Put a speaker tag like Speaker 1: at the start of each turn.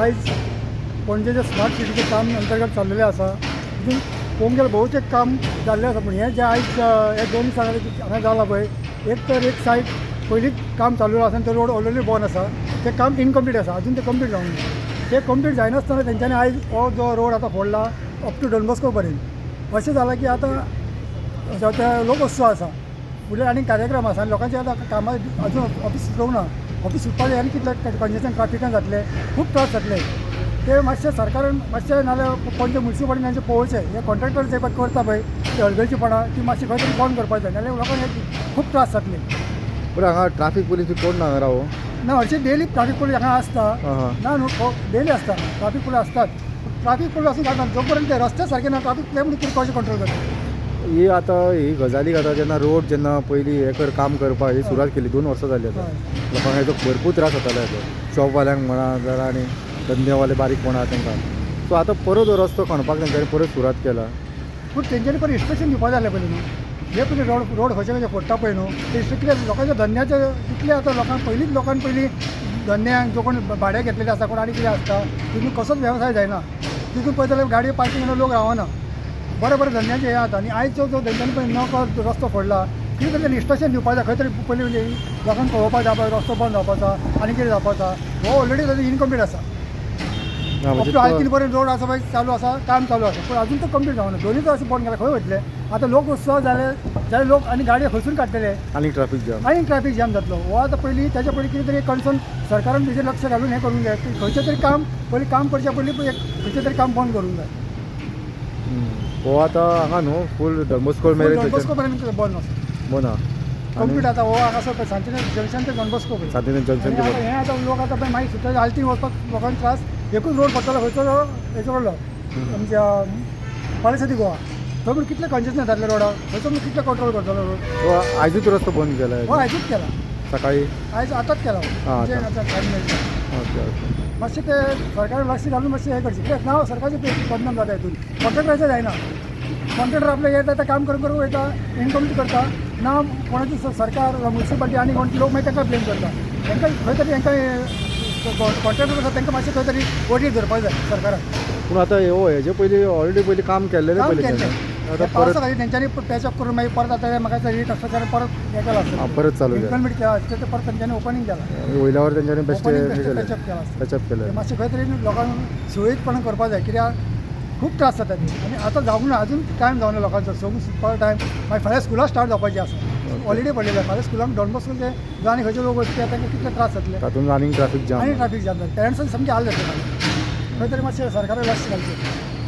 Speaker 1: आयज पणजेच्या स्मार्ट सिटीचें काम अंतर्गत चाललेलें आसा तितून पळोवंक गेल्यार भोवतेक काम जाल्लें आसा पूण हें जें आयज हे दोन दिसांनी हांगा जाला पळय एक तर एक सायड पयलींच काम चालू आसा आनी तो रोड ऑलरेडी बंद आसा. तें काम इनकम्प्लीट आसा अजून तें कंप्लीट जावंक ना. तें कंप्लीट जायनासतना तेंच्यांनी आयज हो जो रोड आतां फोडला अप टू डॉनबॉस्को पर्यंत अशें जालां की आतां लोक उत्सव आसा फुडें आनी कार्यक्रम आसा आनी लोकांचे आतां कामां अजून ऑफीस सुटोवंक ना. ऑफीस सुटपाचें आनी कितलें कंजेशन ट्राफिकान जातलें खूब त्रास जातले ते मातशें सरकारान मातशें नाल्यार पणजे म्युन्सिपालिटीन तांचें पळोवचें हे कॉन्ट्रॅक्टर जे करता पळय ते हलगर्जीपणा ती मातशी खंय तरी बंद करपाक जाय नाल्यार लोकांक हे खूब त्रास जातले
Speaker 2: बरं हांगा ट्राफीक पुलीस कोण ना राव
Speaker 1: ना हरशीं डेली ट्राफीक पुलीस हांगा आसता. ना न्हू डेली आसता ट्राफीक पुलीस असतात. ट्राफीक पुलीस असून जाता जो पर्यंत ते रस्ते सारके ना ट्राफीक ते म्हणजे कशें कंट्रोल करता
Speaker 2: ही आतां ही गजाली आतां जेन्ना रोड जेन्ना पयलीं हे कर काम करपाक ही सुरवात केली दोन वर्सां जाली आतां. लोकांक हेजो भरपूर त्रास जातालो हेजो शॉपवाल्यांक म्हणा जाल्यार आनी धंदेवाले बारीक म्हणा तांकां. सो आतां परत हो रस्तो खणपाक तेंच्यांनी परत सुरवात केला.
Speaker 1: पूण तेंच्यांनी परत इस्पेशन दिवपाक जाय पयलीं न्हू. हे पयलीं रोड रोड खंयचे खंयचे फोडटा पळय न्हू. ते कितें लोकांच्या धंद्याचे इतले आतां लोकांक पयलींच लोकांक पयलीं धंद्यांक जो कोण भाडें घेतलेले आसता कोण आनी कितें आसता तितून कसोच वेवसाय जायना. तितून पळयत जाल्यार गाडयो पार्किंग लोक रावना. बरे बरे धंद्याचे हे आतां आनी आयज जो तेंच्यांनी पळय नकळत रस्तो फोडला कितें तरी इन्स्ट्रक्शन दिवपा जाय खंय तरी पयलीं म्हणजे लोकांक कळोवपा जाय रस्तो बंद जावपाचो आनी कितें जावपाचो. हो ऑलरेडी ताजो इनकम्प्लीट आसा.
Speaker 2: ना म्हणजे
Speaker 1: अप टू
Speaker 2: तो-
Speaker 1: आयतीन पर्यंत रोड आसा पळय चालू आसा काम चालू आसा पूण अजून तो कंप्लीट जावना. दोन्ही तर अशें बंद केला खंय वयतले आतां लोक उत्सव जाले जाल्यार लोक आनी गाडयो खंयसून काडटले
Speaker 2: आनी ट्राफीक जाम
Speaker 1: आनी ट्रॅफिक जॅम जातलो. हो आतां पयलीं त्याच्या पयलीं कितें तरी कन्सर्न सरकारान तेजेर लक्ष घालून हें करूंक जाय की खंयचें तरी काम पयलीं काम करच्या पयलीं एक खंयचें तरी काम बंद करूंक जाय
Speaker 2: हो आतां हांगा न्हू फूल डॉनबोस्को मेरेन
Speaker 1: डॉनबॉस्को बंद आसा
Speaker 2: बोना
Speaker 1: कंप्लीट आतां हो हांगा सर सांचे जंक्शन ते डॉनबॉस्को पळय
Speaker 2: सातेन जंक्शन
Speaker 1: हें आतां लोक आतां मागीर सुद्दां आल्तीन वचपाक लोकांक त्रास. एकूच रोड पडटलो खंयचो हेचो कडलो आमच्या बालेसती गोवा. थंय पूण कितले कंजेशन जातले रोडार थंयचो पूण कितले कंट्रोल करतलो रोड.
Speaker 2: हो आयजूच रस्तो बंद केला
Speaker 1: हो आयजूच केला.
Speaker 2: सकाळी.
Speaker 1: आयज आतांच केला. म्हणजे
Speaker 2: ओके ओके.
Speaker 1: मातशें ते सरकारान लक्ष घालून मातशें हें करचें कित्याक नांव सरकारचें बदनाम जाता हितून कॉन्ट्रॅक्टराचें जायना कॉन्ट्रॅक्टर आपले येता ते काम करून करून वयता इनकम्प्लीट करता. ना कोणाची सरकार म्युन्सिपालिटी आनी कोण लोक मागीर तांकां ब्लेम करता. तांकां खंय तरी तांकां कॉन्ट्रॅक्टर आसा तांकां मातशें खंय तरी वडीर धरपाक जाय सरकारान
Speaker 2: पूण आतां हो हेजे पयलीं ऑलरेडी पयलीं काम केल्लेलें
Speaker 1: काम केल्लें.
Speaker 2: आतां परत
Speaker 1: तेंच्यांनी पॅचअप करून मागीर परत आतां म्हाका परत हें केलां
Speaker 2: परत चालू केलें.
Speaker 1: ते परत तेंच्यांनी ओपनिंग केलां.
Speaker 2: वयल्यावर तेंच्यांनी बेश्टे
Speaker 1: Opening बेश्टे
Speaker 2: केलें.
Speaker 1: patch up केला.
Speaker 2: टचअप
Speaker 1: ते
Speaker 2: केलें.
Speaker 1: मातशें खंय तरी लोकांक सुरळीतपणान करपाक जाय कित्याक खूब त्रास जाता ती. आनी आतां जावंक ना अजून टायम जावना लोकांचो. सगळो सुटपाचो टायम मागीर फाल्यां स्कुलां स्टार्ट जावपाची आसा हॉलिडे पडलेले फाल्यां स्कुलांक डॉनबॉस्को ते जो आनी खंयचे लोक वचपी तांकां कितले त्रास जातले
Speaker 2: तातूंत आनीक ट्राफीक जाम
Speaker 1: आनी ट्राफीक जाम जाता पेरंट्सांनी सामकें हाल जातले खंय तरी मातशें सरकारान लक्ष घालचें